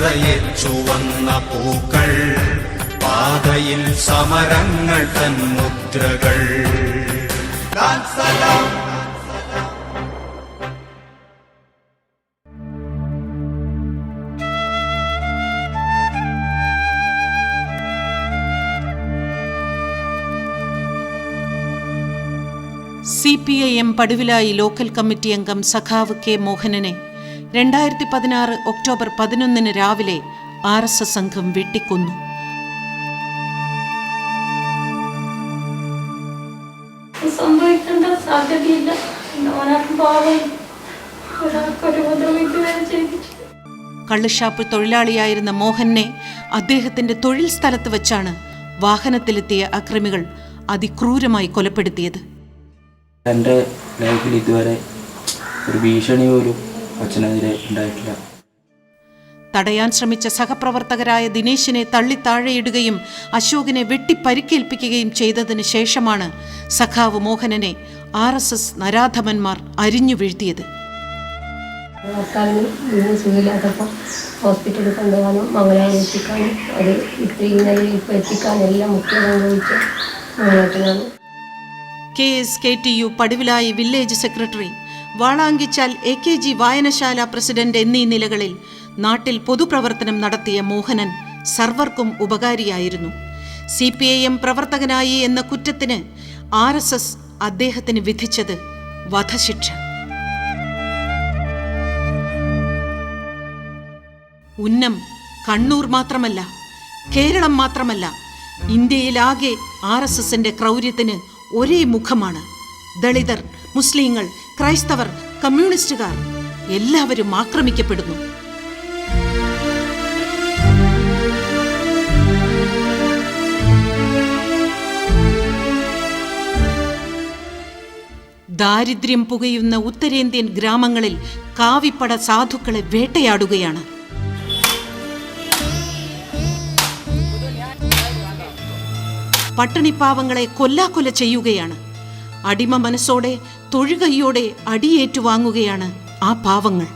നിറയെ ചുവന്ന പൂക്കൾ. പാതയിൽ സമരങ്ങൾ തൻ മുദ്രകൾ. C P I M Paduvilayi local committee അംഗം സഖാവ് കെ മോഹനനെ രണ്ടായിരത്തി പതിനാറ് ഒക്ടോബർ പതിനൊന്നിന് രാവിലെ ആർ എസ് എസ് സംഘം വെട്ടിക്കൊന്നു. സംഭവിക്കേണ്ട സാധ്യതയില്ല. കള്ളുഷാപ്പ് തൊഴിലാളിയായിരുന്ന മോഹനെ അദ്ദേഹത്തിന്റെ തൊഴിൽ സ്ഥലത്ത് വെച്ചാണ് വാഹനത്തിലെത്തിയ അക്രമികൾ അതിക്രൂരമായി കൊലപ്പെടുത്തിയത്. എന്റെ ലൈഫിൽ ഇതുവരെ ഒരു ഭീഷണി പോലും അച്ഛനെതിരെ ഉണ്ടായിട്ടില്ല. തടയാൻ ശ്രമിച്ച സഹപ്രവർത്തകരായ ദിനേശിനെ തള്ളി താഴെയിടുകയും അശോകിനെ വെട്ടിപ്പരിക്കേൽപ്പിക്കുകയും ചെയ്തതിന് ശേഷമാണ് സഖാവ് മോഹനനെ ആർ എസ് എസ് നരാധമന്മാർ അരിഞ്ഞു വീഴ്ത്തിയത്. സുഖമില്ലാത്തപ്പോൾ ഹോസ്പിറ്റലിൽ കൊണ്ടുപോകാനും മംഗലായി എത്തിക്കാനും അത് ഇത്രയും നിലയിൽ ഇപ്പോൾ എത്തിക്കാനും എല്ലാം മുഖ്യ പങ്കുവഹിച്ച മോനേട്ടനാണ് K S K T U Paduvilayi village secretary Valankichal A K G വായനശാല പ്രസിഡന്റ് എന്നീ നിലകളിൽ നാട്ടിൽ പൊതുപ്രവർത്തനം നടത്തിയ മോഹനൻ സർവർക്കും ഉപകാരിയായിരുന്നു. സി പി ഐ എം പ്രവർത്തകനായി എന്ന കുറ്റത്തിന് ആർ എസ് എസ് അദ്ദേഹത്തിന് വിധിച്ചത് വധശിക്ഷ. ഉന്നം കണ്ണൂർ മാത്രമല്ല കേരളം മാത്രമല്ല ഇന്ത്യയിലാകെ ആർ എസ് എസിന്റെ ക്രൗര്യത്തിന് ഒരേ മുഖമാണ്. ദളിതർ മുസ്ലിങ്ങൾ ക്രൈസ്തവർ കമ്മ്യൂണിസ്റ്റുകാർ എല്ലാവരും ആക്രമിക്കപ്പെടുന്നു. ദാരിദ്ര്യം പുകയുന്ന ഉത്തരേന്ത്യൻ ഗ്രാമങ്ങളിൽ കാവിപ്പട സാധുക്കളെ വേട്ടയാടുകയാണ്. പട്ടിണിപ്പാവങ്ങളെ കൊല്ലാക്കൊല ചെയ്യുകയാണ്. അടിമ മനസ്സോടെ തൊഴുകൈയോടെ അടിയേറ്റുവാങ്ങുകയാണ് ആ പാവങ്ങൾ.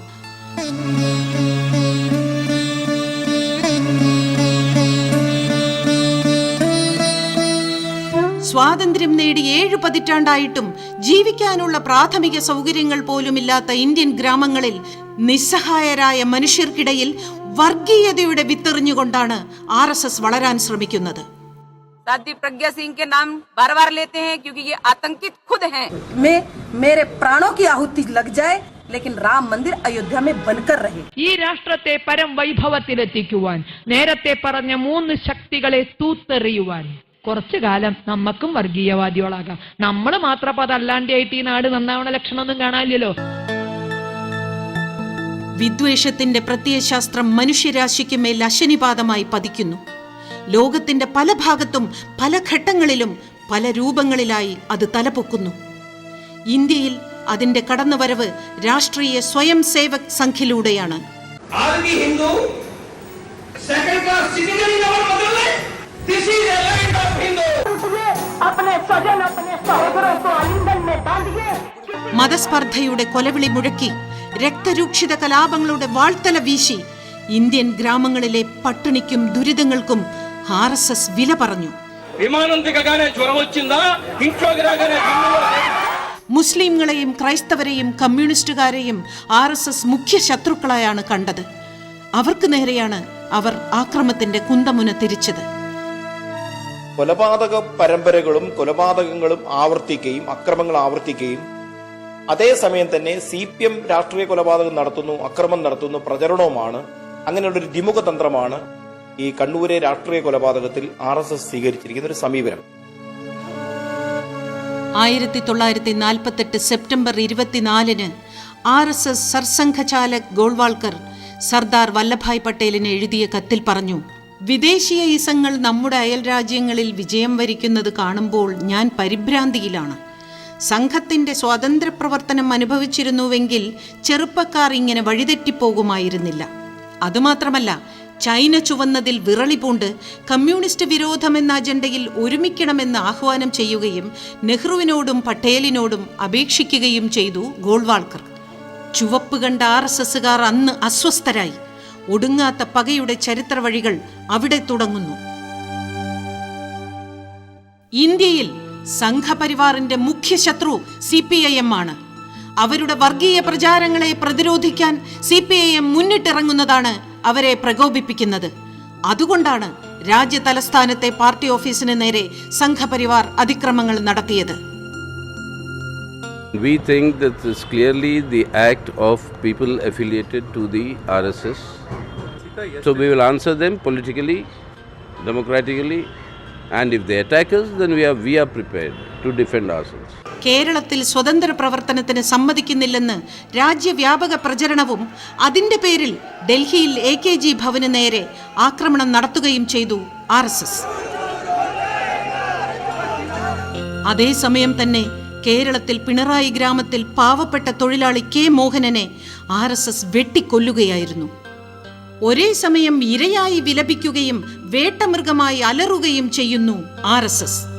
സ്വാതന്ത്ര്യം നേടി ഏഴു പതിറ്റാണ്ടായിട്ടും ജീവിക്കാനുള്ള പ്രാഥമിക സൗകര്യങ്ങൾ പോലുമില്ലാത്ത ഇന്ത്യൻ ഗ്രാമങ്ങളിൽ നിസ്സഹായരായ മനുഷ്യർക്കിടയിൽ വർഗീയതയുടെ വിത്തെറിഞ്ഞുകൊണ്ടാണ് ആർ വളരാൻ ശ്രമിക്കുന്നത്. साध्वी प्रज्ञा सिंह के नाम बार बार लेते हैं क्योंकि ये आतंकित खुद हैं में मेरे प्राणों की आहुति लग जाए लेकिन राम मंदिर अयोध्या में बनकर रहे ഈ രാഷ്ട്രത്തെ പരം വൈഭവത്തിലെത്തിക്കുവാൻ നേരത്തെ പറഞ്ഞ മൂന്ന് ശക്തികളെ തൂത്തെറിയുവാൻ കുറച്ചു കാലം നമ്മക്കും വർഗീയവാദികളാകാം നമ്മൾ മാത്രം അപ്പൊ അതല്ലാണ്ടായിട്ട് ഈ നാട് നന്നാവണ ലക്ഷണമൊന്നും കാണാനില്ലല്ലോ വിദ്വേഷത്തിന്റെ പ്രത്യയശാസ്ത്രം മനുഷ്യരാശിക്ക് മേൽ അശനിപാതമായി പതിക്കുന്നു ലോകത്തിന്റെ പല ഭാഗത്തും പല ഘട്ടങ്ങളിലും പല രൂപങ്ങളിലായി അത് തലപൊക്കുന്നു. ഇന്ത്യയിൽ അതിന്റെ കടന്നുവരവ് രാഷ്ട്രീയ സ്വയം സേവക് സംഘിലൂടെയാണ്. മതസ്പർദ്ധയുടെ കൊലവിളി മുഴക്കി രക്തരൂക്ഷിത കലാപങ്ങളുടെ വാൾത്തല വീശി ഇന്ത്യൻ ഗ്രാമങ്ങളിലെ പട്ടിണിക്കും ദുരിതങ്ങൾക്കും ആർ എസ് ఎస్ വില പറഞ്ഞു విమానం దిగగానే జ్వరం వచ్చిందా ఇంట్లోకి రాగానే జిమ్ములో മുസ്ലിങ്ങളെയും ക്രൈസ്തവരെയും കമ്മ്യൂണിസ്റ്റുകാരെയും ആർ എസ് എസ് മുഖ്യ ശത്രുക്കളായാണ് കണ്ടത് അവർക്ക് നേരെയാണ് അവർ ആക്രമത്തിന്റെ കുന്തമുന തിരിച്ചത് കൊലപാതക പരമ്പരകളും കൊലപാതകങ്ങളും ആവർത്തിക്കുകയും അക്രമങ്ങൾ ആവർത്തിക്കുകയും അതേസമയം തന്നെ സി പി എം രാഷ്ട്രീയ കൊലപാതകം നടത്തുന്നു അക്രമം നടത്തുന്നു പ്രചരണവുമാണ് അങ്ങനെയുള്ളൊരു ദ്വിമുഖ തന്ത്രമാണ് ഈ കണ്ണൂരെ രാഷ്ട്രീയ കൊലപാതകത്തിൽ ആർ എസ് എസ് സ്വീകരിച്ചിരിക്കുന്ന ഒരു സമീപനം. ആയിരത്തി തൊള്ളായിരത്തി നാൽപ്പത്തെട്ട് സെപ്റ്റംബർ ഇരുപത്തിനാലിന് R S S Sarsanghchalak Golwalkar Sardar Vallabhbhai പട്ടേലിന് എഴുതിയ കത്തിൽ പറഞ്ഞു വിദേശീയ ഈസങ്ങൾ നമ്മുടെ അയൽ രാജ്യങ്ങളിൽ വിജയം വരിക്കുന്നത് കാണുമ്പോൾ ഞാൻ പരിഭ്രാന്തിയിലാണ്. സംഘത്തിന്റെ സ്വാതന്ത്ര്യ പ്രവർത്തനം അനുഭവിച്ചിരുന്നുവെങ്കിൽ ചെറുപ്പക്കാർ ഇങ്ങനെ വഴിതെറ്റിപ്പോകുമായിരുന്നില്ല. അതുമാത്രമല്ല ചൈന ചുവന്നതിൽ വിറളി പൂണ്ട് കമ്മ്യൂണിസ്റ്റ് വിരോധമെന്ന അജണ്ടയിൽ ഒരുമിക്കണമെന്ന് ആഹ്വാനം ചെയ്യുകയും നെഹ്റുവിനോടും പട്ടേലിനോടും അപേക്ഷിക്കുകയും ചെയ്തു ഗോൾവാൾക്കർ. ചുവപ്പ് കണ്ട ആർ എസ് എസുകാർ അന്ന് അസ്വസ്ഥരായി. ഒടുങ്ങാത്ത പകയുടെ ചരിത്ര വഴികൾ അവിടെ തുടങ്ങുന്നു. ഇന്ത്യയിൽ സംഘപരിവാറിന്റെ മുഖ്യ ശത്രു സി പി ഐ എം ആണ്. അവരുടെ വർഗീയ പ്രചാരങ്ങളെ പ്രതിരോധിക്കാൻ സി പി ഐ എം മുന്നിട്ടിറങ്ങുന്നതാണ് അവരെ പ്രകോപിപ്പിക്കുന്നത്. അതുകൊണ്ടാണ് രാജ്യ തലസ്ഥാനത്തെ പാർട്ടി ഓഫീസിന് നേരെ സംഘപരിവാർ അതിക്രമങ്ങൾ നടത്തിയത്. We think this clearly the act of people affiliated to the R so we will answer them politically democratically and if the attackers then we are we are prepared to defend. കേരളത്തിൽ സ്വതന്ത്ര പ്രവർത്തനത്തിന് സമ്മതിക്കുന്നില്ലെന്ന് രാജ്യവ്യാപക പ്രചരണവും അതിന്റെ പേരിൽ ഡൽഹിയിൽ A K G ഭവന് നേരെ ആക്രമണം നടത്തുകയും ചെയ്തു ആർ എസ് എസ്. അതേസമയം തന്നെ കേരളത്തിൽ പിണറായി ഗ്രാമത്തിൽ പാവപ്പെട്ട തൊഴിലാളി കെ മോഹനനെ ആർ എസ് എസ് വെട്ടിക്കൊല്ലുകയായിരുന്നു. ഒരേ സമയം ഇരയായി വിലപിക്കുകയും വേട്ടമൃഗമായി അലറുകയും ചെയ്യുന്നു ആർ എസ് എസ്.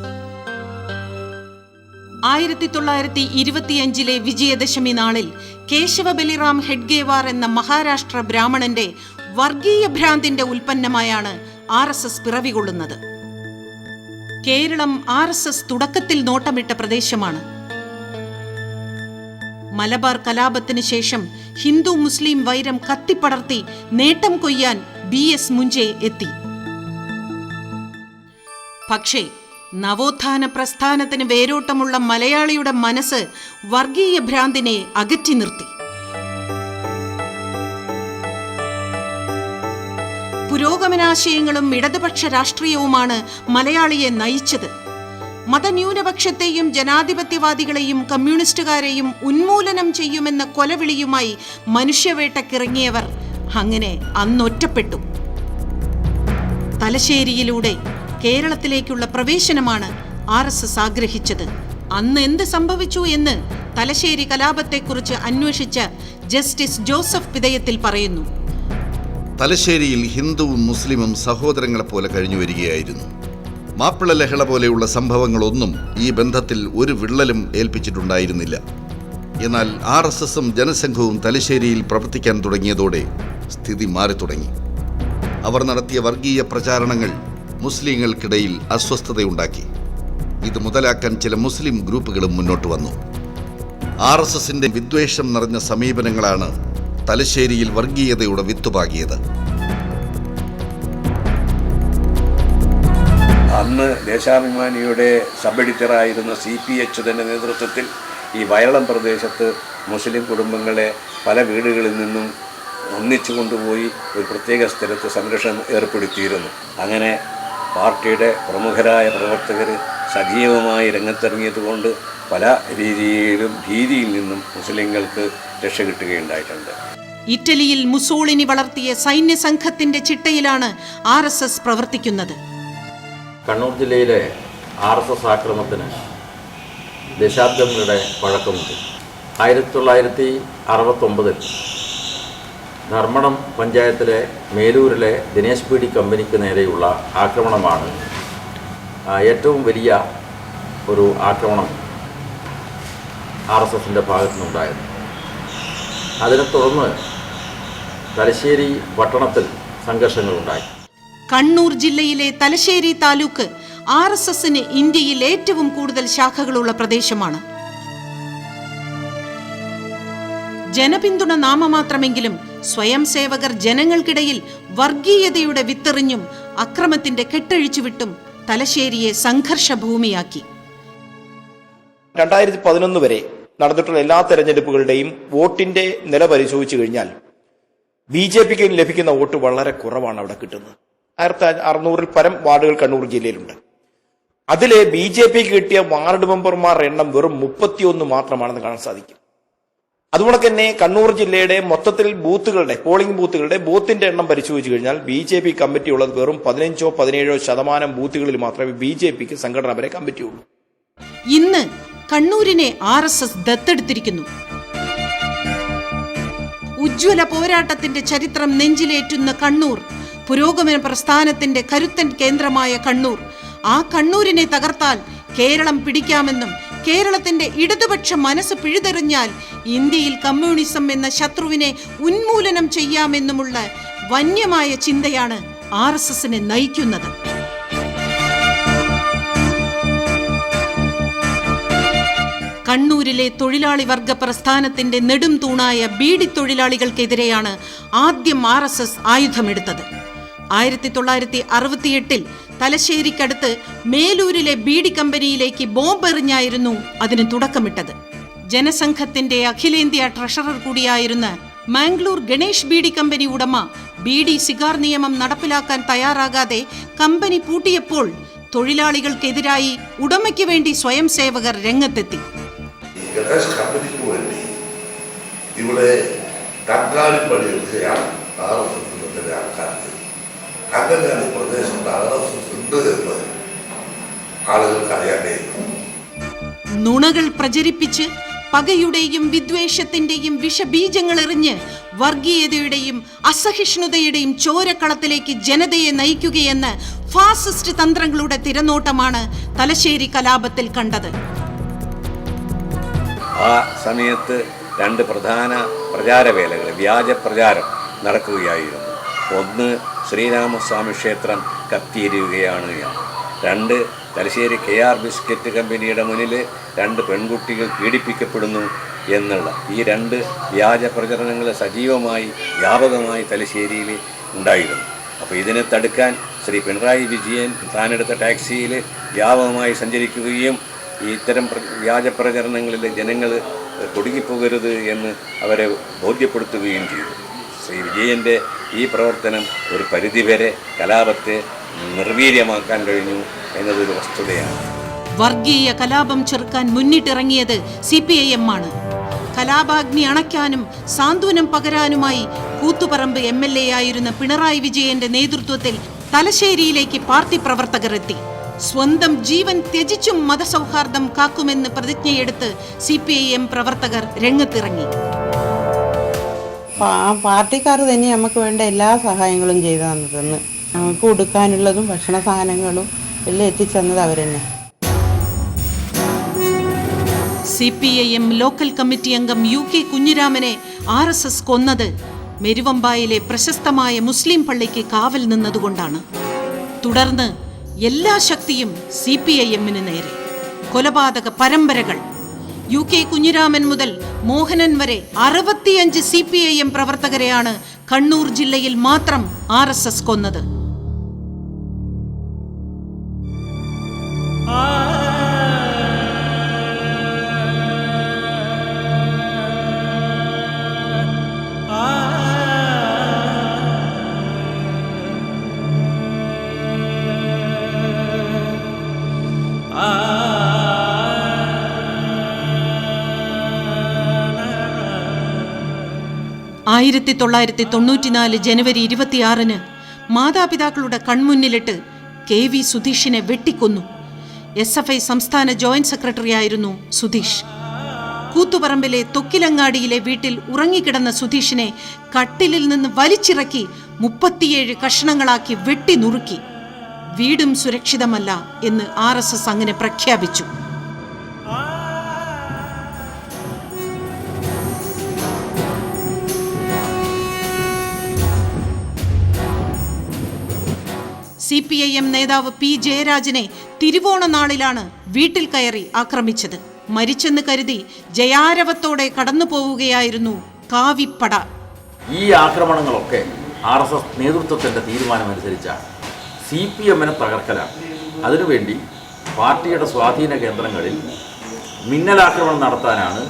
ആയിരത്തി തൊള്ളായിരത്തി ഇരുപത്തിയഞ്ചിലെ വിജയദശമി നാളിൽ കേശവ ബലിറാം ഹെഡ്ഗേവാർ എന്ന മഹാരാഷ്ട്ര ബ്രാഹ്മണന്റെ വർഗീയ ഭ്രാന്തിന്റെ ഉൽപ്പന്നമായാണ് ആർ എസ് എസ് പിറവികൊള്ളുന്നത്. കേരളം ആർ എസ് എസ് തുടക്കത്തിൽ നോട്ടമിട്ട പ്രദേശമാണ്. മലബാർ കലാപത്തിന് ശേഷം ഹിന്ദു മുസ്ലിം വൈരം കത്തിപ്പടർത്തി നേട്ടം കൊയ്യാൻ ബി എസ് മുഞ്ചെ എത്തി. പക്ഷേ നവോത്ഥാന പ്രസ്ഥാനത്തിന് വേരോട്ടമുള്ള മലയാളിയുടെ മനസ്സ് വർഗീയ ഭ്രാന്തിനെ അകറ്റി നിർത്തി. പുരോഗമനാശയങ്ങളും ഇടതുപക്ഷ രാഷ്ട്രീയവുമാണ് മലയാളിയെ നയിച്ചത്. മതന്യൂനപക്ഷത്തെയും ജനാധിപത്യവാദികളെയും കമ്മ്യൂണിസ്റ്റുകാരെയും ഉന്മൂലനം ചെയ്യുമെന്ന കൊലവിളിയുമായി മനുഷ്യവേട്ടക്കിറങ്ങിയവർ അങ്ങനെ അന്നൊറ്റപ്പെട്ടു. തലശ്ശേരിയിലൂടെ കേരളത്തിലേക്കുള്ള പ്രവേശനമാണ് ആർ എസ് എസ് ആഗ്രഹിച്ചത്. അന്ന് എന്ത് സംഭവിച്ചു എന്ന് തലശ്ശേരി കലാപത്തെക്കുറിച്ച് അന്വേഷിച്ച ജസ്റ്റിസ് ജോസഫ് പിതയത്തിൽ പറയുന്നു. തലശ്ശേരിയിൽ ഹിന്ദുവും മുസ്ലിമും സഹോദരങ്ങളെ പോലെ കഴിഞ്ഞു വരികയായിരുന്നു. മാപ്പിള ലഹള പോലെയുള്ള സംഭവങ്ങളൊന്നും ഈ ബന്ധത്തിൽ ഒരു വിള്ളലും ഏൽപ്പിച്ചിട്ടുണ്ടായിരുന്നില്ല. എന്നാൽ ആർ എസ് എസും ജനസംഘവും തലശ്ശേരിയിൽ പ്രവർത്തിക്കാൻ തുടങ്ങിയതോടെ സ്ഥിതി മാറി തുടങ്ങി അവർ നടത്തിയ വർഗീയ പ്രചാരണങ്ങൾ മുസ്ലിങ്ങൾക്കിടയിൽ അസ്വസ്ഥതയുണ്ടാക്കി. ഇത് മുതലാക്കാൻ ചില മുസ്ലിം ഗ്രൂപ്പുകളും മുന്നോട്ട് വന്നു. ആർ എസ് എസിന്റെ വിദ്വേഷം നിറഞ്ഞ സമീപനങ്ങളാണ് തലശ്ശേരിയിൽ വർഗീയതയുടെ വിത്തുപാകിയത്. അന്ന് ദേശാഭിമാനിയുടെ സബ് എഡിറ്ററായിരുന്ന സി പി എച്ചുതന്റെ നേതൃത്വത്തിൽ ഈ വയളം പ്രദേശത്ത് മുസ്ലിം കുടുംബങ്ങളെ പല വീടുകളിൽ നിന്നും ഒന്നിച്ചു കൊണ്ടുപോയി ഒരു പ്രത്യേക സ്ഥലത്ത് സംരക്ഷണം ഏർപ്പെടുത്തിയിരുന്നു. അങ്ങനെ പാർട്ടിയുടെ പ്രമുഖരായ പ്രവർത്തകർ സജീവമായി രംഗത്തിറങ്ങിയതുകൊണ്ട് പല രീതിയിലും ഭീതിയിൽ നിന്നും മുസ്ലിങ്ങൾക്ക് രക്ഷ കിട്ടുകയുണ്ടായിട്ടുണ്ട്. ഇറ്റലിയിൽ മുസോളിനി വളർത്തിയ സൈന്യ സംഘത്തിന്റെ ചിട്ടയിലാണ് ആർ എസ് എസ് പ്രവർത്തിക്കുന്നത്. കണ്ണൂർ ജില്ലയിലെ ആർ എസ് എസ് ആക്രമണത്തിന് ദശാബ്ദങ്ങളുടെ പഴക്കമുണ്ട്. ആയിരത്തി തൊള്ളായിരത്തി അറുപത്തൊമ്പതിൽ ധർമ്മടം പഞ്ചായത്തിലെ മേലൂരിലെ ദിനേശ് പി ഡി കമ്പനിക്ക് നേരെയുള്ള ആക്രമണമാണ് ഏറ്റവും വലിയ ഒരു ആക്രമണം ആർ എസ് എസിന്റെ ഭാഗത്തു നിന്നുണ്ടായത് അതിനെ തുടർന്ന് തലശ്ശേരി പട്ടണത്തിൽ സംഘർഷങ്ങളുണ്ടായി. കണ്ണൂർ ജില്ലയിലെ തലശ്ശേരി താലൂക്ക് ആർ എസ് എസിന് ഇന്ത്യയിൽ ഏറ്റവും കൂടുതൽ ശാഖകളുള്ള പ്രദേശമാണ്. ജനപിന്തുണ നാമമാത്രമെങ്കിലും സ്വയം സേവകർ ജനങ്ങൾക്കിടയിൽ വർഗീയതയുടെ വിത്തെറിഞ്ഞും അക്രമത്തിന്റെ കെട്ടഴിച്ചുവിട്ടും തലശ്ശേരിയെ സംഘർഷഭൂമിയാക്കി. രണ്ടായിരത്തി പതിനൊന്ന് വരെ നടന്നിട്ടുള്ള എല്ലാ തെരഞ്ഞെടുപ്പുകളുടെയും വോട്ടിന്റെ നില പരിശോധിച്ചു കഴിഞ്ഞാൽ ബി ജെ പിക്ക് ലഭിക്കുന്ന വോട്ട് വളരെ കുറവാണ് അവിടെ കിട്ടുന്നത്. ആയിരത്തി അറുന്നൂറിൽ പരം വാർഡുകൾ കണ്ണൂർ ജില്ലയിലുണ്ട്. അതിലെ ബി ജെ പിക്ക് കിട്ടിയ വാർഡ് മെമ്പർമാരുടെ എണ്ണം വെറും മുപ്പത്തിയൊന്ന് മാത്രമാണെന്ന് കാണാൻ സാധിക്കും. അതുപോലെ തന്നെ കണ്ണൂർ ജില്ലയുടെ മൊത്തത്തിൽ ബൂത്തുകളുടെ പോളിംഗ് ബൂത്തുകളുടെ ബൂത്തിന്റെ എണ്ണം പരിശോധിച്ചു കഴിഞ്ഞാൽ ബി ജെ പി കമ്മിറ്റി ഉള്ളത് വെറും പതിനഞ്ചോ പതിനേഴോ ശതമാനം ബൂത്തുകളിൽ മാത്രമേ ബി ജെ പിക്ക് സംഘടനാപര കമ്മിറ്റിയുള്ളൂ. ഇന്ന് കണ്ണൂരിനെ ആർ എസ് എസ് ദത്തെടുത്തിരിക്കുന്നു. ഉജ്ജ്വല പോരാട്ടത്തിന്റെ ചരിത്രം നെഞ്ചിലേറ്റുന്ന കണ്ണൂർ പുരോഗമന പ്രസ്ഥാനത്തിന്റെ കരുത്തൻ കേന്ദ്രമായ കണ്ണൂർ. ആ കണ്ണൂരിനെ തകർത്താൽ കേരളം പിടിക്കാമെന്നും കേരളത്തിന്റെ ഇടതുപക്ഷ മനസ്സ് പിഴുതെറിഞ്ഞാൽ ഇന്ത്യയിൽ കമ്മ്യൂണിസം എന്ന ശത്രുവിനെ ഉന്മൂലനം ചെയ്യാമെന്നുമുള്ള വന്യമായ ചിന്തയാണ് ആർ എസ് എസിനെ നയിക്കുന്നത്. കണ്ണൂരിലെ തൊഴിലാളി വർഗ പ്രസ്ഥാനത്തിന്റെ നെടും തൂണായ ബീഡി തൊഴിലാളികൾക്കെതിരെയാണ് ആദ്യം ആർ എസ് എസ് ആയുധമെടുത്തത്. ആയിരത്തി തൊള്ളായിരത്തി അറുപത്തിയെട്ടിൽ തലശ്ശേരിക്കടുത്ത് മേലൂരിലെ ബീഡി കമ്പനിയിലേക്ക് ബോംബെറിഞ്ഞായിരുന്നു അതിന് തുടക്കമിട്ടത്. ജനസംഘത്തിന്റെ അഖിലേന്ത്യാ ട്രഷറർ കൂടിയായിരുന്ന മാംഗ്ലൂർ ഗണേഷ് ബീഡി കമ്പനി ഉടമ ബീഡി സിഗാർ നിയമം നടപ്പിലാക്കാൻ തയ്യാറാകാതെ കമ്പനി പൂട്ടിയപ്പോൾ തൊഴിലാളികൾക്കെതിരായി ഉടമയ്ക്ക് വേണ്ടി സ്വയം സേവകർ രംഗത്തെത്തി. ഇവിടെ തക്കാളി പണിയെടുക്കുകയാണ് ആറ് ആൾക്കാർക്ക് അങ്ങനെയാണ് പ്രദേശം ഉണ്ട്? എന്ന് ആളുകൾക്ക് അറിയാൻ നുണകൾ പ്രചരിപ്പിച്ച് പകയുടെയും വിദ്വേഷത്തിന്റെയും വിഷബീജങ്ങൾ എറിഞ്ഞ് വർഗീയതയുടെയും അസഹിഷ്ണുതയുടെയും ചോരക്കളത്തിലേക്ക് ജനതയെ നയിക്കുകയെന്ന് ഫാസിസ്റ്റ് തന്ത്രങ്ങളുടെ തിരനോട്ടമാണ് തലശ്ശേരി കലാപത്തിൽ കണ്ടത്. ആ സമയത്ത് രണ്ട് പ്രധാന പ്രചാരവേലകൾ വ്യാജ പ്രചാരം നടക്കുകയായിരുന്നു. ഒന്ന് ശ്രീരാമസ്വാമി ക്ഷേത്രം കത്തിയിരിക്കുകയാണ് രണ്ട് തലശ്ശേരി കെ ആർ ബിസ്ക്കറ്റ് കമ്പനിയുടെ മുന്നിൽ രണ്ട് പെൺകുട്ടികൾ പീഡിപ്പിക്കപ്പെടുന്നു എന്നുള്ള ഈ രണ്ട് വ്യാജ പ്രചരണങ്ങൾ സജീവമായി വ്യാപകമായി തലശ്ശേരിയിൽ ഉണ്ടായിരുന്നു. അപ്പോൾ ഇതിനെ തടുക്കാൻ ശ്രീ പിണറായി വിജയൻ താനെടുത്ത ടാക്സിയിൽ വ്യാപകമായി സഞ്ചരിക്കുകയും ഇത്തരം വ്യാജ പ്രചരണങ്ങളിൽ ജനങ്ങൾ കുടുങ്ങിപ്പോകരുത് എന്ന് അവരെ ബോധ്യപ്പെടുത്തുകയും ചെയ്തു. ശ്രീ വിജയന്റെ ഈ പ്രവർത്തനം ഒരു പരിധിവരെ കലാപത്തെ നിർവീര്യമാക്കാൻ കഴിഞ്ഞു എന്നതൊരു വസ്തുതയാണ്. വർഗീയ കലാപം ചെറുക്കാൻ മുന്നിട്ടിറങ്ങിയത് സി പി ഐ എം ആണ്. കലാപാഗ്നി അണയ്ക്കാനും സാന്ത്വനം പകരാനുമായി കൂത്തുപറമ്പ് എം എൽ എ ആയിരുന്ന പിണറായി വിജയന്റെ നേതൃത്വത്തിൽ തലശ്ശേരിയിലേക്ക് പാർട്ടി പ്രവർത്തകർ എത്തി സ്വന്തം ജീവൻ ത്യജിച്ചും മതസൗഹാർദ്ദം കാക്കുമെന്ന് പ്രതിജ്ഞയെടുത്ത് സി പി ഐ എം പ്രവർത്തകർ രംഗത്തിറങ്ങി. പാ- പാർട്ടിക്കാർ തന്നെ നമുക്ക് വേണ്ട എല്ലാ സഹായങ്ങളും ചെയ്തു തന്നതെന്ന്. നമുക്ക് ഉടുക്കാനുള്ളതും ഭക്ഷണ സാധനങ്ങളും എല്ലാം എത്തിച്ചെന്നത് അവർ തന്നെ. C P I M local committee അംഗം യു കെ കുഞ്ഞിരാമനെ ആർ എസ് എസ് കൊന്നത് മെരുവമ്പായിലെ പ്രശസ്തമായ മുസ്ലിം പള്ളിക്ക് കാവൽ നിന്നതുകൊണ്ടാണ്. തുടർന്ന് എല്ലാ ശക്തിയും സി പി ഐ എമ്മിന് നേരെ. കൊലപാതക പരമ്പരകൾ യു കെ കുഞ്ഞിരാമൻ മുതൽ മോഹനൻ വരെ അറുപത്തിയഞ്ച് സി പി ഐ എം പ്രവർത്തകരെയാണ് കണ്ണൂർ ജില്ലയിൽ മാത്രം ആർ എസ് എസ് കൊന്നത്. ആയിരത്തി തൊള്ളായിരത്തി തൊണ്ണൂറ്റിനാല് ജനുവരി ഇരുപത്തിയാറിന് മാതാപിതാക്കളുടെ കൺമുന്നിലിട്ട് കെ വി സുധീഷിനെ വെട്ടിക്കൊന്നു. എസ് എഫ് ഐ സംസ്ഥാന ജോയിന്റ് സെക്രട്ടറിയായിരുന്നു സുധീഷ്. കൂത്തുപറമ്പിലെ തൊക്കിലങ്ങാടിയിലെ വീട്ടിൽ ഉറങ്ങിക്കിടന്ന സുധീഷിനെ കട്ടിലിൽ നിന്ന് വലിച്ചിറക്കി മുപ്പത്തിയേഴ് കഷണങ്ങളാക്കി വെട്ടി നുറുക്കി വീടും സുരക്ഷിതമല്ല എന്ന് ആർ അങ്ങനെ പ്രഖ്യാപിച്ചു. സി പി ഐ എം നേതാവ് പി ജയരാജനെ തിരുവോണ നാളിലാണ് വീട്ടിൽ കയറി ആക്രമിച്ചത്. മരിച്ചെന്ന് കരുതി ജയാരവത്തോടെ കടന്നു പോവുകയായിരുന്നു കാവിപ്പട. ഈ ആക്രമണങ്ങളൊക്കെ ആർ എസ് എസ് നേതൃത്വത്തിന്റെ തീരുമാനമനുസരിച്ചാണ് സി പി എമ്മിനെ തകർക്കലാണ് അതിനുവേണ്ടി പാർട്ടിയുടെ സ്വാധീന കേന്ദ്രങ്ങളിൽ മിന്നലാക്രമണം നടത്താനാണ്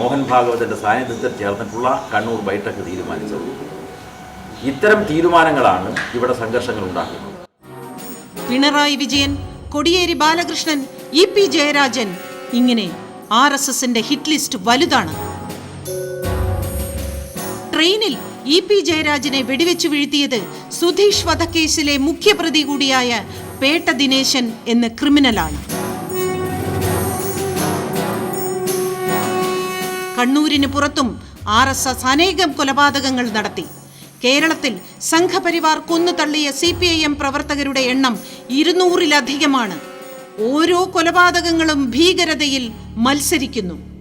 മോഹൻ ഭാഗവതിന്റെ സാന്നിധ്യത്തിൽ ചേർന്നിട്ടുള്ള കണ്ണൂർ ബൈഠക്ക് തീരുമാനിച്ചത്. ഇത്തരം തീരുമാനങ്ങളാണ് ഇവിടെ സംഘർഷങ്ങൾ ഉണ്ടാക്കുന്നത്. പിണറായി വിജയൻ കൊടിയേരി ബാലകൃഷ്ണൻ ഇ പി ജയരാജൻ ഇങ്ങനെ ആർ എസ് എസിന്റെ ഹിറ്റ് ലിസ്റ്റ് വലുതാണ്. ട്രെയിനിൽ ഇ പി ജയരാജനെ വെടിവെച്ചു വീഴ്ത്തിയത് സുധീഷ് വധക്കേസിലെ മുഖ്യപ്രതി കൂടിയായ പേട്ട ദിനേശൻ എന്ന ക്രിമിനലാണ്. കണ്ണൂരിന് പുറത്തും ആർ എസ് എസ് അനേകം കൊലപാതകങ്ങൾ നടത്തി. കേരളത്തിൽ സംഘപരിവാർ കൊന്നുതള്ളിയ സി പി ഐ എം പ്രവർത്തകരുടെ എണ്ണം ഇരുന്നൂറിലധികമാണ്. ഓരോ കൊലപാതകങ്ങളും ഭീകരതയിൽ മത്സരിക്കുന്നു.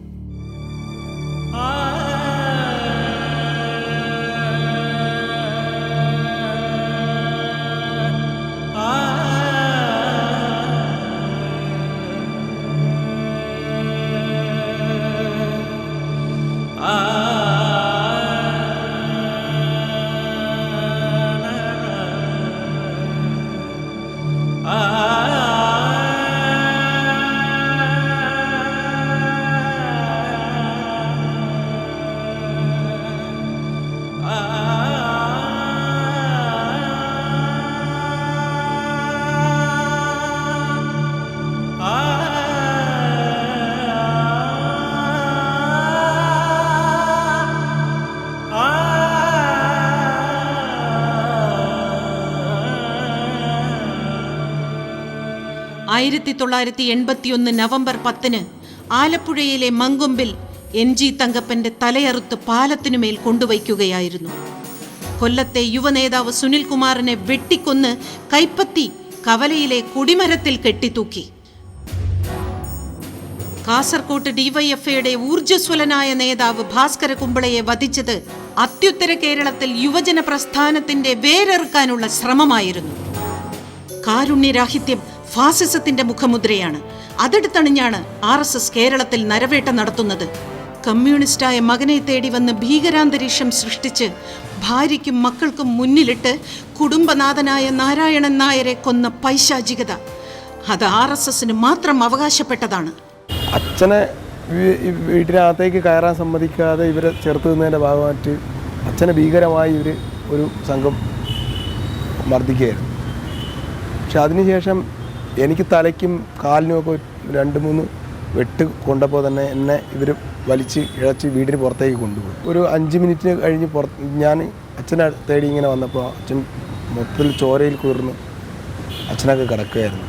ആയിരത്തി തൊള്ളായിരത്തി എൺപത്തിയൊന്ന് നവംബർ പത്തിന് ആലപ്പുഴയിലെ മങ്കൊമ്പിൽ എൻ ജി തങ്കപ്പന്റെ തലയറുത്ത് പാലത്തിനുമേൽ കൊണ്ടുവയ്ക്കുകയായിരുന്നു. കൊല്ലത്തെ യുവനേതാവ് സുനിൽകുമാറിനെ വെട്ടിക്കൊന്ന് കൈപ്പത്തി കവലയിലെ കൊടിമരത്തിൽ കെട്ടിത്തൂക്കി. കാസർകോട്ട് ഡിവൈഎഫ്ഐയുടെ ഊർജസ്വലനായ നേതാവ് ഭാസ്കര കുമ്പളയെ വധിച്ചത് അത്യുത്തര കേരളത്തിൽ യുവജന പ്രസ്ഥാനത്തിന്റെ വേരെറുക്കാനുള്ള ശ്രമമായിരുന്നു. കാരുണ്യരാഹിത്യം ഫാസിസത്തിന്റെ മുഖമുദ്രയാണ്. അതെടുത്തണിഞ്ഞാണ് ആർ എസ് എസ് കേരളത്തിൽ നരവേട്ട നടത്തുന്നത്. കമ്മ്യൂണിസ്റ്റായ മകനെ തേടി വന്ന് ഭീകരാന്തരീക്ഷം സൃഷ്ടിച്ച് ഭാര്യയ്ക്കും മക്കൾക്കും മുന്നിലിട്ട് കുടുംബനാഥനായ നാരായണൻ നായരെ കൊന്ന പൈശാചികത. അത് ആർ എസ് എസിന് മാത്രം അവകാശപ്പെട്ടതാണ്. അച്ഛനെ വീട്ടിനകത്തേക്ക് കയറാൻ സമ്മതിക്കാതെ ഇവരെ ചേർത്ത് നിന്നതിന്റെ ഭാഗമായിട്ട് അച്ഛനെ ഭീകരമായി ഇവർ ഒരു സംഘം മർദ്ദിക്കുകയായിരുന്നു. പക്ഷെ അതിനുശേഷം എനിക്ക് തലയ്ക്കും കാലിനുമൊക്കെ രണ്ട് മൂന്ന് വെട്ട് കൊണ്ടപ്പോൾ തന്നെ എന്നെ ഇവർ വലിച്ച് ഇഴച്ച് വീടിന് പുറത്തേക്ക് കൊണ്ടുപോയി. ഒരു അഞ്ച് മിനിറ്റ് കഴിഞ്ഞ് പുറത്ത് ഞാൻ അച്ഛനെ തേടി ഇങ്ങനെ വന്നപ്പോൾ അച്ഛൻ മൊത്തത്തിൽ ചോരയിൽ കുതിർന്ന് അച്ഛനൊക്കെ കിടക്കുകയായിരുന്നു.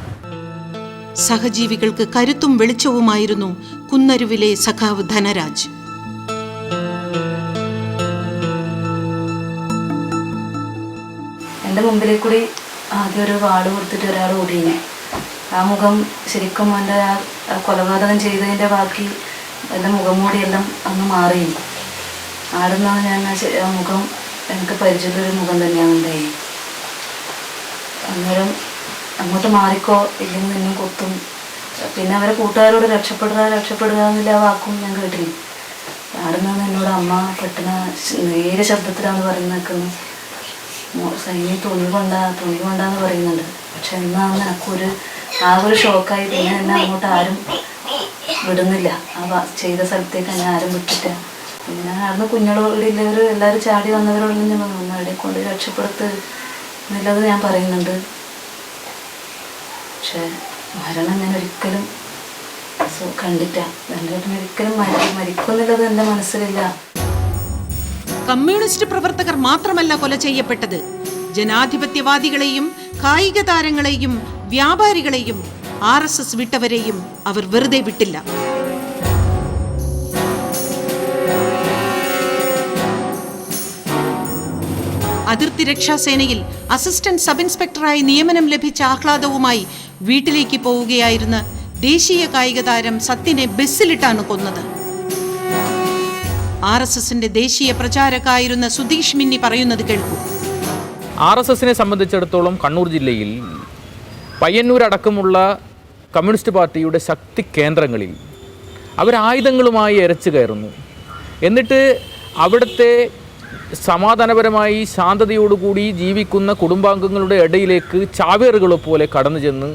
സഹജീവികൾക്ക് കരുത്തും വെളിച്ചവുമായിരുന്നു കുന്നരുവിലെ സഖാവ് ധനരാജ്. എന്റെ മുമ്പിലേക്ക് കൂടി ആദ്യം ഒരു വാട് കൊടുത്തിട്ട് ഒരാൾ ഓടിയിന്. ആ മുഖം ശരിക്കും എന്റെ ആ കൊലപാതകം ചെയ്തതിന്റെ ബാക്കി എന്റെ മുഖംമൂടിയെല്ലാം അന്ന് മാറി. ആടുന്നാണ് ഞാൻ ആ മുഖം എനിക്ക് പരിചയമുള്ളൊരു മുഖം തന്നെയാണ് ഉണ്ടായി അന്നേരം അങ്ങോട്ട് മാറിക്കോ ഇല്ലെങ്കിൽ നിന്നും കൊത്തും. പിന്നെ അവരെ കൂട്ടുകാരോട് രക്ഷപ്പെടുക രക്ഷപ്പെടുക എന്നില്ല ആ വാക്കും ഞാൻ കേട്ടില്ല ആടുന്നാണ് എന്നോട് അമ്മ പെട്ടെന്ന് നേരെ ശബ്ദത്തിലാണ് പറയുന്നത് നിൽക്കുന്നത് സൈനി തുണി കൊണ്ടാ തുണി കൊണ്ടാന്ന് പറയുന്നുണ്ട്. പക്ഷെ എന്നാണ് എനിക്കൊരു ആ ഒരു ഷോക്കായി പിന്നെ എന്നെ അങ്ങോട്ട് ആരും വിടുന്നില്ല. ആ ചെയ്ത സ്ഥലത്തേക്ക് എന്നെ ആരും വിട്ടിട്ട് പിന്നെ അന്ന് കുഞ്ഞുങ്ങളോടില്ലവർ എല്ലാവരും ചാടി വന്നവരോടൊന്നും ഞാൻ പറഞ്ഞു അവിടെ കൊണ്ട് രക്ഷപ്പെടുത്ത് എന്നുള്ളത് ഞാൻ പറയുന്നുണ്ട്. പക്ഷെ മരണം ഞാൻ ഒരിക്കലും ഒരിക്കലും മനസ്സിലില്ല. കമ്മ്യൂണിസ്റ്റ് പ്രവർത്തകർ മാത്രമല്ല കൊല ചെയ്യപ്പെട്ടത്. ജനാധിപത്യവാദികളെയും കായിക താരങ്ങളെയും വ്യാപാരികളെയും ആർ എസ് എസ് വിട്ടവരെയും അവർ വെറുതെ വിട്ടില്ല. അതിർത്തി രക്ഷാസേനയിൽ അസിസ്റ്റന്റ് സബ് ഇൻസ്പെക്ടറായി നിയമനം ലഭിച്ച ആഹ്ലാദവുമായി വീട്ടിലേക്ക് പോവുകയായിരുന്ന ദേശീയ കായിക താരം സത്യനെ ബസ്സിലിട്ടാണ് കൊന്നത്. ആർ എസ് എസിന്റെ ദേശീയ പ്രചാരകായിരുന്ന സുധീഷ് മിന്നി പറയുന്നത് കേൾക്കൂ. ആർ എസ് എസിനെ സംബന്ധിച്ചിടത്തോളം കണ്ണൂർ ജില്ലയിൽ പയ്യന്നൂർ അടക്കമുള്ള കമ്മ്യൂണിസ്റ്റ് പാർട്ടിയുടെ ശക്തി കേന്ദ്രങ്ങളിൽ അവരായുധങ്ങളുമായി എരച്ചു കയറുന്നു. എന്നിട്ട് അവിടുത്തെ സമാധാനപരമായി ശാന്തതയോടുകൂടി ജീവിക്കുന്ന കുടുംബാംഗങ്ങളുടെ ഇടയിലേക്ക് ചാവേറുകളെ പോലെ കടന്നു ചെന്ന്